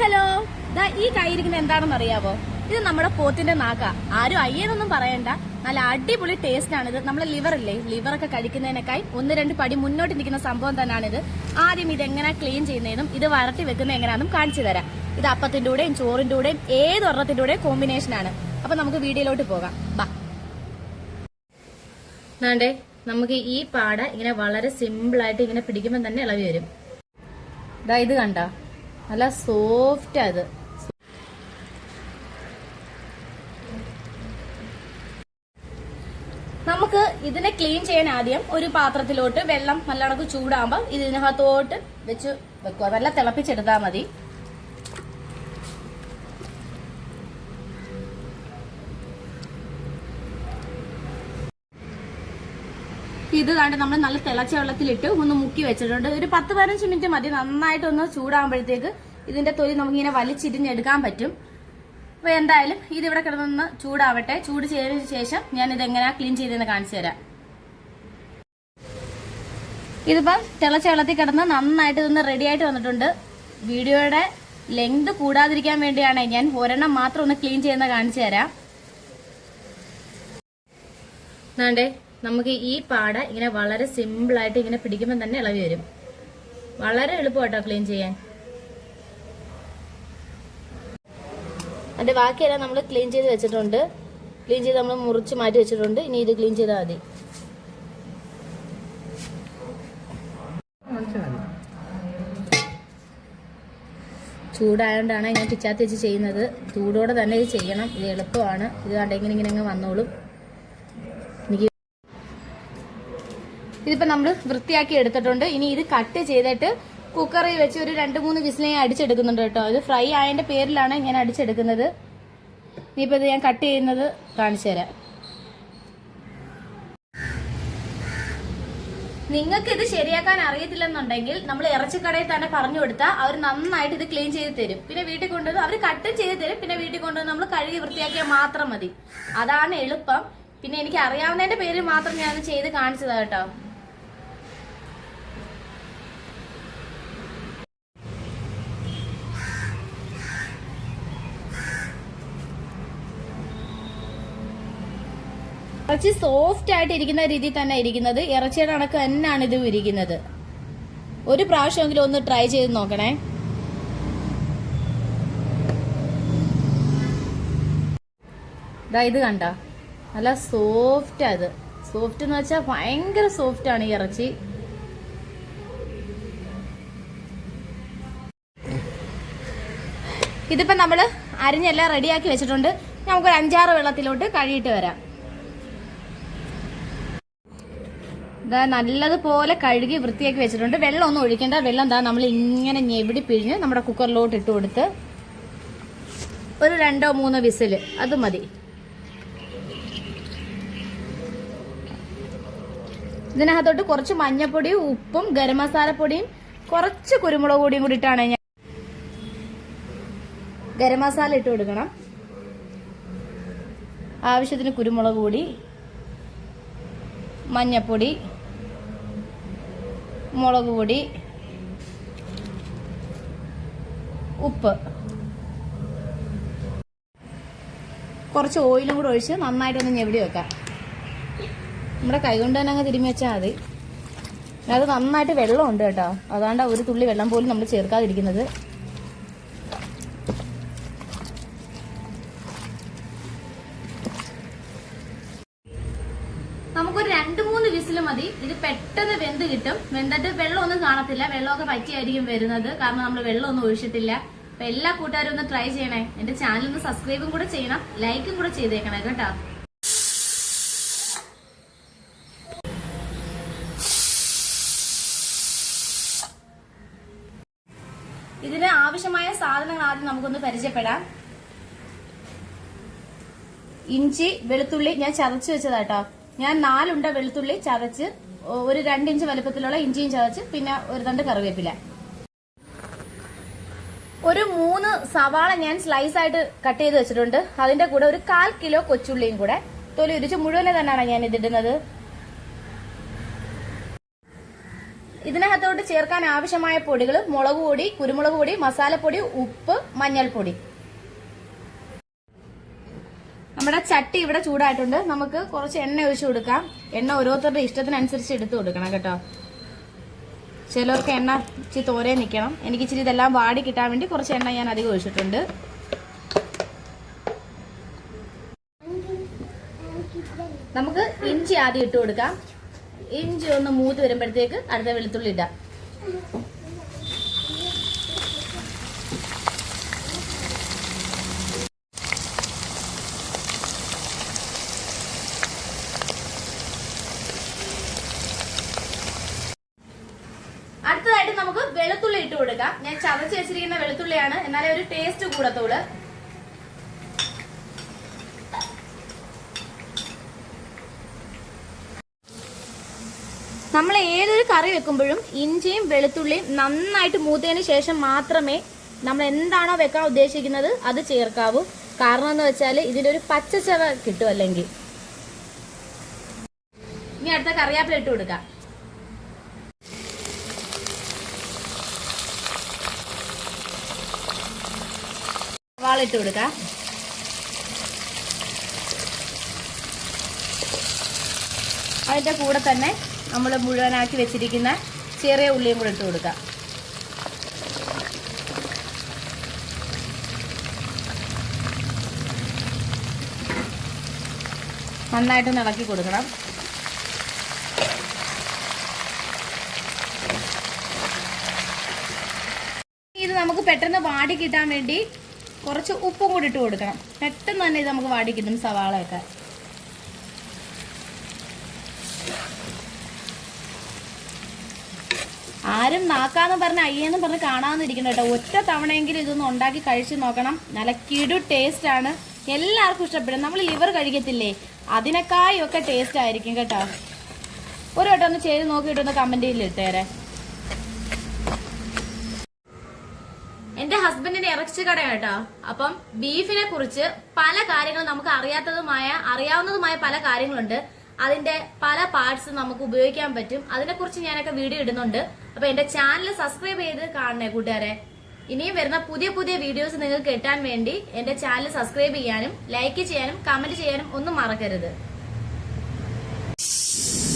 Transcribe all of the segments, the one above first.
Hello. ദാ ഈ കൈയിരിക്കുന്ന എന്താണെന്ന് അറിയാവോ? ഇത് നമ്മുടെ പോത്തിന്റെ നാക്ക. ആരും അയ്യെന്നൊന്നും പറയണ്ട. നല്ല അടിപൊളി ടേസ്റ്റ് ആണിത്. നമ്മളെ ലിവർ ഇല്ലേ? ലിവർ ഒക്കെ കഴിക്കുന്നതിനേക്കായി ഒന്ന് രണ്ട് പടി മുന്നോട്ട് നിൽക്കുന്ന സംഭവം തന്നെയാണിത് ആദ്യം ഇത് എങ്ങനെ ക്ലീൻ ചെയ്യുന്നതിനും ഇത് വരട്ടി വെക്കുന്ന എങ്ങനെയാണെന്നും കാണിച്ചു തരാം. ഇത് അപ്പത്തിന്റെ കൂടെയും ചോറിന്റെ കൂടെയും ഏത് ഒരെണ്ണത്തിന്റെ കൂടെയും കോമ്പിനേഷൻ ആണ്. അപ്പൊ നമുക്ക് വീഡിയോയിലോട്ട് പോകാം. ബാ. നാണ്ടേ നമുക്ക് ഈ പാട ഇങ്ങനെ വളരെ സിമ്പിൾ ആയിട്ട് ഇങ്ങനെ പിടിക്കുമ്പോൾ തന്നെ ഇളവി വരും. ഇതാ ഇത് കണ്ട? നല്ല സോഫ്റ്റ് അത് നമുക്ക് ഇതിനെ ക്ലീൻ ചെയ്യാൻ ആദ്യം ഒരു പാത്രത്തിലോട്ട് വെള്ളം നല്ലവണ്ണം ചൂടാകുമ്പോൾ ഇതിനകത്തോട്ട് വെച്ച് വെക്കുക. നല്ല തിളപ്പിച്ചെടുത്താൽ മതി. ഇത് കണ്ട് നമ്മൾ നല്ല തിളച്ച വെള്ളത്തിലിട്ട് ഒന്ന് മുക്കി വെച്ചിട്ടുണ്ട്. ഒരു പത്ത് പതിനഞ്ച് മിനിറ്റ് മതി. നന്നായിട്ട് ഒന്ന് ചൂടാകുമ്പോഴത്തേക്ക് ഇതിന്റെ തൊലി നമുക്കിങ്ങനെ വലിച്ചിരിഞ്ഞെടുക്കാൻ പറ്റും. അപ്പൊ എന്തായാലും ഇത് ഇവിടെ കിടന്നൊന്ന് ചൂടാവട്ടെ. ചൂട് ചെയ്തതിന് ശേഷം ഞാൻ ഇത് എങ്ങനെയാ ക്ലീൻ ചെയ്തെന്ന് കാണിച്ചു തരാം. ഇതിപ്പം തിളച്ച വെള്ളത്തിൽ കിടന്ന് നന്നായിട്ട് ഇതൊന്ന് റെഡി ആയിട്ട് വന്നിട്ടുണ്ട്. വീഡിയോയുടെ ലെങ്ത് കൂടാതിരിക്കാൻ വേണ്ടിയാണ് ഞാൻ ഒരെണ്ണം മാത്രം ഒന്ന് ക്ലീൻ ചെയ്യുന്ന കാണിച്ചു തരാം. നമുക്ക് ഈ പാട ഇങ്ങനെ വളരെ സിമ്പിൾ ആയിട്ട് ഇങ്ങനെ പിടിക്കുമ്പോൾ തന്നെ ഇളവി വരും. വളരെ എളുപ്പമാട്ടോ ക്ലീൻ ചെയ്യാൻ. അതിന്റെ ബാക്കിയെല്ലാം നമ്മൾ ക്ലീൻ ചെയ്ത് വെച്ചിട്ടുണ്ട്. ക്ലീൻ ചെയ്ത് നമ്മൾ മുറിച്ച് മാറ്റി വെച്ചിട്ടുണ്ട്. ഇനി ഇത് ക്ലീൻ ചെയ്താൽ മതി. ചൂടായതുകൊണ്ടാണ് ഞാൻ പിച്ചാത്തി വെച്ച് ചെയ്യുന്നത്. ചൂടോടെ തന്നെ ഇത് ചെയ്യണം. ഇത് എളുപ്പമാണ്. ഇത് കണ്ടെങ്കിൽ ഇങ്ങനെ അങ്ങ് വന്നോളും. ഇതിപ്പോ നമ്മൾ വൃത്തിയാക്കി എടുത്തിട്ടുണ്ട്. ഇനി ഇത് കട്ട് ചെയ്തിട്ട് കുക്കറിൽ വെച്ച് ഒരു രണ്ട് മൂന്ന് വിസിൽ ഞാൻ അടിച്ചെടുക്കുന്നുണ്ട് കേട്ടോ. ഇത് ഫ്രൈ ആയതിന്റെ പേരിലാണ് ഞാൻ അടിച്ചെടുക്കുന്നത്. ഇനിയിപ്പോൾ ഇത് ഞാൻ കട്ട് ചെയ്യുന്നത് കാണിച്ചു തരാം. നിങ്ങൾക്ക് ഇത് ശരിയാക്കാൻ അറിയത്തില്ലെന്നുണ്ടെങ്കിൽ നമ്മൾ ഇറച്ചിക്കടയിൽ തന്നെ പറഞ്ഞു കൊടുത്താൽ അവർ നന്നായിട്ട് ഇത് ക്ലീൻ ചെയ്ത് തരും. പിന്നെ വീട്ടിൽ കൊണ്ടുവന്ന് അവർ കട്ട് ചെയ്ത് തരും. പിന്നെ വീട്ടിൽ കൊണ്ടുവന്ന് നമ്മൾ കഴുകി വൃത്തിയാക്കിയാൽ മാത്രം മതി. അതാണ് എളുപ്പം. പിന്നെ എനിക്ക് അറിയാവുന്നതിന്റെ പേരിൽ മാത്രം ഞാൻ ചെയ്ത് കാണിച്ചതാ കേട്ടോ. ഇറച്ചി സോഫ്റ്റ് ആയിട്ട് ഇരിക്കുന്ന രീതിയിൽ തന്നെ ഇരിക്കുന്നത്. ഇറച്ചിയുടെ കണക്ക് തന്നെയാണ് ഇത് ഇരിക്കുന്നത്. ഒരു പ്രാവശ്യമെങ്കിലും ഒന്ന് ട്രൈ ചെയ്ത് നോക്കണേ. ഇത് കണ്ട? നല്ല സോഫ്റ്റ് അത് സോഫ്റ്റ് എന്ന് വെച്ചാൽ ഭയങ്കര സോഫ്റ്റ് ആണ് ഈ ഇറച്ചി. ഇതിപ്പോ നമ്മൾ അരിഞ്ഞെല്ലാം റെഡിയാക്കി വെച്ചിട്ടുണ്ട്. നമുക്കൊരു അഞ്ചാറ് വെള്ളത്തിലോട്ട് കഴുകിയിട്ട് വരാം. ഇതാ നല്ലതുപോലെ കഴുകി വൃത്തിയാക്കി വെച്ചിട്ടുണ്ട്. വെള്ളം ഒന്നും ഒഴിക്കേണ്ട. വെള്ളം എന്താ നമ്മൾ ഇങ്ങനെ ഞെവിടി പിഴിഞ്ഞ് നമ്മുടെ കുക്കറിലോട്ട് ഇട്ട് കൊടുത്ത് ഒരു രണ്ടോ മൂന്നോ വിസിൽ. അത് മതി. ഇതിനകത്തോട്ട് കുറച്ച് മഞ്ഞപ്പൊടിയും ഉപ്പും ഗരം മസാലപ്പൊടിയും കുറച്ച് കുരുമുളക് പൊടിയും കൂടി ഇട്ടാണ് ഞാൻ ഗരം മസാല ഇട്ട് കൊടുക്കണം. ആവശ്യത്തിന് കുരുമുളക് പൊടി മഞ്ഞപ്പൊടി മുളക് പൊടി ഉപ്പ്. കുറച്ച് ഓയിലും കൂടെ ഒഴിച്ച് നന്നായിട്ടൊന്ന് ഞെവിടി വെക്കാം. നമ്മുടെ കൈകൊണ്ട് തന്നെ അങ്ങ് തിരുമ്മി വെച്ചാൽ മതി. അത് നന്നായിട്ട് വെള്ളമുണ്ട് കേട്ടോ. അതാണ്ട് ഒരു തുള്ളി വെള്ളം പോലും നമ്മൾ ചേർക്കാതിരിക്കുന്നത് നമുക്കൊരു രണ്ട് മൂന്ന് വിസിൽ മതി. ഇത് പെട്ടെന്ന് വെന്ത് കിട്ടും. വെന്തിട്ട് വെള്ളമൊന്നും കാണത്തില്ല. വെള്ളമൊക്കെ പറ്റിയായിരിക്കും വരുന്നത്. കാരണം നമ്മൾ വെള്ളമൊന്നും ഒഴിച്ചിട്ടില്ല. അപ്പൊ എല്ലാ കൂട്ടുകാരും ഒന്ന് ട്രൈ ചെയ്യണേ. എന്റെ ചാനൽ ഒന്ന് സബ്സ്ക്രൈബും കൂടെ ചെയ്യണം. ലൈക്കും കൂടെ ചെയ്തേക്കണേ കേട്ടോ. ഇതിന് ആവശ്യമായ സാധനങ്ങൾ ആദ്യം നമുക്കൊന്ന് പരിചയപ്പെടാം. ഇഞ്ചി വെളുത്തുള്ളി ഞാൻ ചതച്ചു വെച്ചതാട്ടോ ഞാൻ നാലുണ്ട വെളുത്തുള്ളി ചതച്ച് ഒരു രണ്ടിഞ്ച് വലുപ്പത്തിലുള്ള ഇഞ്ചിയും ചതച്ച് പിന്നെ ഒരു തണ്ട് കറിവേപ്പില. ഒരു മൂന്ന് സവാള ഞാൻ സ്ലൈസ് ആയിട്ട് കട്ട് ചെയ്ത് വെച്ചിട്ടുണ്ട്. അതിന്റെ കൂടെ ഒരു കാൽ കിലോ കൊച്ചുള്ളിയും കൂടെ. തൊലി ഉരിച്ച് മുഴുവനെ തന്നെയാണ് ഞാൻ ഇതിടുന്നത് ഇതിനകത്തോട്ട് ചേർക്കാൻ ആവശ്യമായ പൊടികൾ മുളക് പൊടി കുരുമുളക് പൊടി മസാലപ്പൊടി ഉപ്പ് മഞ്ഞൾപ്പൊടി. നമ്മുടെ ചട്ടി ഇവിടെ ചൂടായിട്ടുണ്ട്. നമുക്ക് കുറച്ച് എണ്ണ ഒഴിച്ചു കൊടുക്കാം. എണ്ണ ഓരോരുത്തരുടെ ഇഷ്ടത്തിനനുസരിച്ച് എടുത്തു കൊടുക്കണം കേട്ടോ. ചിലർക്ക് എണ്ണ ഇച്ചിരി തോരെ നിൽക്കണം. എനിക്ക് ഇച്ചിരി ഇതെല്ലാം വാടി കിട്ടാൻ വേണ്ടി കുറച്ച് എണ്ണ ഞാൻ അധികം ഒഴിച്ചിട്ടുണ്ട്. നമുക്ക് ഇഞ്ചി ആദ്യം ഇട്ട് കൊടുക്കാം. ഇഞ്ചി ഒന്ന് മൂത്ത് വരുമ്പോഴത്തേക്ക് അടുത്ത വെളുത്തുള്ളി ഇടാം അടുത്തതായിട്ട് നമുക്ക് വെളുത്തുള്ളി ഇട്ട് കൊടുക്കാം. ഞാൻ ചതച്ച് വെച്ചിരിക്കുന്ന വെളുത്തുള്ളിയാണ്. എന്നാലേ ഒരു ടേസ്റ്റ് കൂടത്തുള്ളൂ. നമ്മൾ ഏതൊരു കറി വെക്കുമ്പോഴും ഇഞ്ചിയും വെളുത്തുള്ളിയും നന്നായിട്ട് മൂത്തതിന് ശേഷം മാത്രമേ നമ്മൾ എന്താണോ വെക്കാൻ ഉദ്ദേശിക്കുന്നത് അത് ചേർക്കാവൂ. കാരണം എന്ന് വെച്ചാൽ ഇതിലൊരു പച്ചച്ചവ കിട്ടും അല്ലെങ്കിൽ. ഇനി അടുത്ത കറിയാപ്പിലിട്ട് കൊടുക്കാം. ഇട്ട് കൊടുക്കാം. അതിന്റെ കൂടെ തന്നെ നമ്മൾ മുഴുവനാക്കി വെച്ചിരിക്കുന്ന ചെറിയ ഉള്ളിയും കൂടെ ഇട്ട് കൊടുക്കാം. നന്നായിട്ട് ഇളക്കി കൊടുക്കണം. ഇത് നമുക്ക് പെട്ടെന്ന് വാടി കിട്ടാൻ വേണ്ടി കുറച്ച് ഉപ്പും കൂടി ഇട്ട് കൊടുക്കണം. പെട്ടെന്ന് തന്നെ ഇത് നമുക്ക് വാടി കിട്ടും സവാളയൊക്കെ. ആരും നാക്കാന്ന് പറഞ്ഞ അയ്യെന്ന് പറഞ്ഞ് കാണാമെന്നിരിക്കണം കേട്ടോ. ഒറ്റ തവണയെങ്കിലും ഇതൊന്ന് ഉണ്ടാക്കി കഴിച്ചു നോക്കണം. നല്ല കിടു ടേസ്റ്റ് ആണ്. എല്ലാവർക്കും ഇഷ്ടപ്പെടും. നമ്മൾ ലിവർ കഴിക്കത്തില്ലേ? അതിനേക്കായൊക്കെ ടേസ്റ്റ് ആയിരിക്കും കേട്ടോ. ഒരു വട്ടം ഒന്ന് ചെയ്ത് നോക്കിയിട്ടൊന്ന് കമന്റിൽ ഇട്ടേരെ? എന്റെ ഹസ്ബൻഡിന്റെ ഇറച്ചി കടയാണ് അപ്പം ബീഫിനെ കുറിച്ച് പല കാര്യങ്ങളും നമുക്ക് അറിയാത്തതുമായ അറിയാവുന്നതുമായ പല കാര്യങ്ങളുണ്ട്. അതിന്റെ പല പാർട്സ് നമുക്ക് ഉപയോഗിക്കാൻ പറ്റും. അതിനെക്കുറിച്ച് ഞാനൊക്കെ വീഡിയോ ഇടുന്നുണ്ട്. അപ്പൊ എന്റെ ചാനൽ സബ്സ്ക്രൈബ് ചെയ്ത് കാണണേ കൂട്ടുകാരെ. ഇനിയും വരുന്ന പുതിയ പുതിയ വീഡിയോസ് നിങ്ങൾക്ക് കിട്ടാൻ വേണ്ടി എന്റെ ചാനൽ സബ്സ്ക്രൈബ് ചെയ്യാനും ലൈക്ക് ചെയ്യാനും കമന്റ് ചെയ്യാനും ഒന്നും മറക്കരുത്.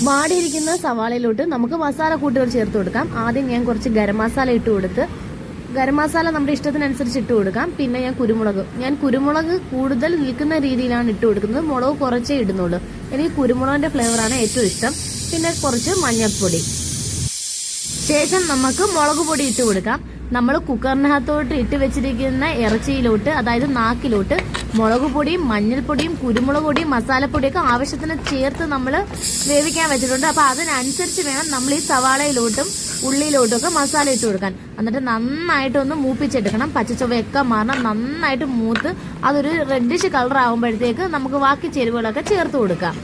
വാടിയിരിക്കുന്ന സവാളയിലോട്ട് നമുക്ക് മസാല കൂട്ടുകൾ ചേർത്ത് കൊടുക്കാം. ആദ്യം ഞാൻ കുറച്ച് ഗരം മസാല ഇട്ട് കൊടുത്ത് ഗരം മസാല നമ്മുടെ ഇഷ്ടത്തിനനുസരിച്ച് ഇട്ട് കൊടുക്കാം. പിന്നെ ഞാൻ കുരുമുളക്. ഞാൻ കുരുമുളക് കൂടുതൽ നിൽക്കുന്ന രീതിയിലാണ് ഇട്ട് കൊടുക്കുന്നത്. മുളക് കുറച്ചേ ഇടുന്നുള്ളൂ. എനിക്ക് കുരുമുളകിന്റെ ഫ്ലേവറാണ് ഏറ്റവും ഇഷ്ടം. പിന്നെ കുറച്ച് മഞ്ഞൾപ്പൊടി. ശേഷം നമുക്ക് മുളക് പൊടി ഇട്ട് കൊടുക്കാം. നമ്മൾ കുക്കറിനകത്തോട്ട് ഇട്ട് വെച്ചിരിക്കുന്ന ഇറച്ചിയിലോട്ട് അതായത് നാക്കിലോട്ട് മുളക് പൊടിയും മഞ്ഞൾപ്പൊടിയും കുരുമുളക് പൊടിയും മസാലപ്പൊടിയൊക്കെ ആവശ്യത്തിന് ചേർത്ത് നമ്മൾ വേവിക്കാൻ വെച്ചിട്ടുണ്ട്. അപ്പോൾ അതിനനുസരിച്ച് വേണം നമ്മൾ ഈ സവാളയിലോട്ടും ഉള്ളിയിലോട്ടും ഒക്കെ മസാല ഇട്ട് കൊടുക്കാൻ. എന്നിട്ട് നന്നായിട്ട് ഒന്ന് മൂപ്പിച്ചെടുക്കണം. പച്ചച്ചൊവയൊക്കെ മാറണം. നന്നായിട്ട് മൂത്ത് അതൊരു റെഡിഷ് കളർ ആകുമ്പോഴത്തേക്ക് നമുക്ക് ബാക്കി ചേരുവകളൊക്കെ ചേർത്ത് കൊടുക്കാം.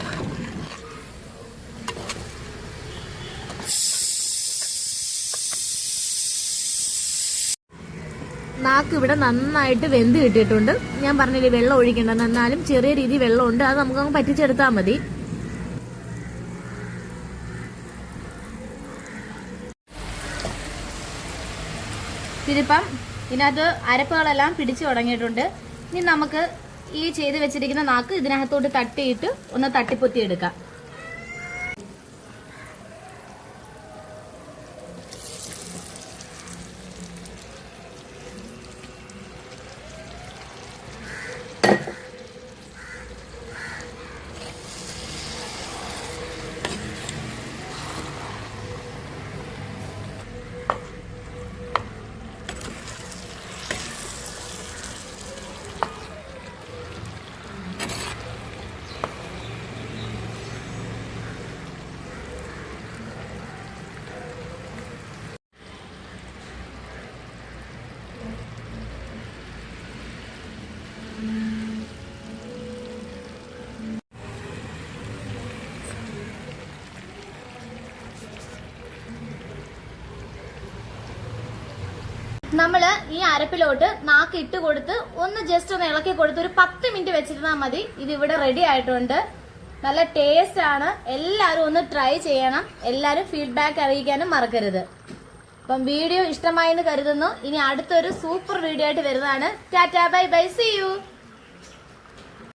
നാക്ക് ഇവിടെ നന്നായിട്ട് വെന്ത് കിട്ടിയിട്ടുണ്ട്. ഞാൻ പറഞ്ഞില്ലേ വെള്ളം ഒഴിക്കേണ്ടെന്ന് എന്നാലും ചെറിയ രീതിയിൽ വെള്ളമുണ്ട്. അത് നമുക്ക് അങ്ങ് പറ്റിച്ചെടുത്താൽ മതി. ഇതിപ്പം ഇതിനകത്ത് അരപ്പുകളെല്ലാം പിടിച്ചു തുടങ്ങിയിട്ടുണ്ട്. ഇനി നമുക്ക് ഈ ചെയ്ത് വെച്ചിരിക്കുന്ന നാക്ക് ഇതിനകത്തോട്ട് തട്ടിയിട്ട് ഒന്ന് തട്ടിപ്പൊത്തി എടുക്കാം നമ്മൾ ഈ അരപ്പിലോട്ട് നാക്ക് ഇട്ട് കൊടുത്ത് ഒന്ന് ജസ്റ്റ് ഒന്ന് ഇളക്കി കൊടുത്ത് ഒരു പത്ത് മിനിറ്റ് വെച്ചിരുന്നാൽ മതി. ഇത് ഇവിടെ റെഡി ആയിട്ടുണ്ട്. നല്ല ടേസ്റ്റ് ആണ്. എല്ലാവരും ഒന്ന് ട്രൈ ചെയ്യണം. എല്ലാവരും ഫീഡ്ബാക്ക് അറിയിക്കാനും മറക്കരുത്. അപ്പം വീഡിയോ ഇഷ്ടമായെന്ന് കരുതുന്നു. ഇനി അടുത്തൊരു സൂപ്പർ വീഡിയോ ആയിട്ട് വരുന്നതാണ്. Tata bye bye see you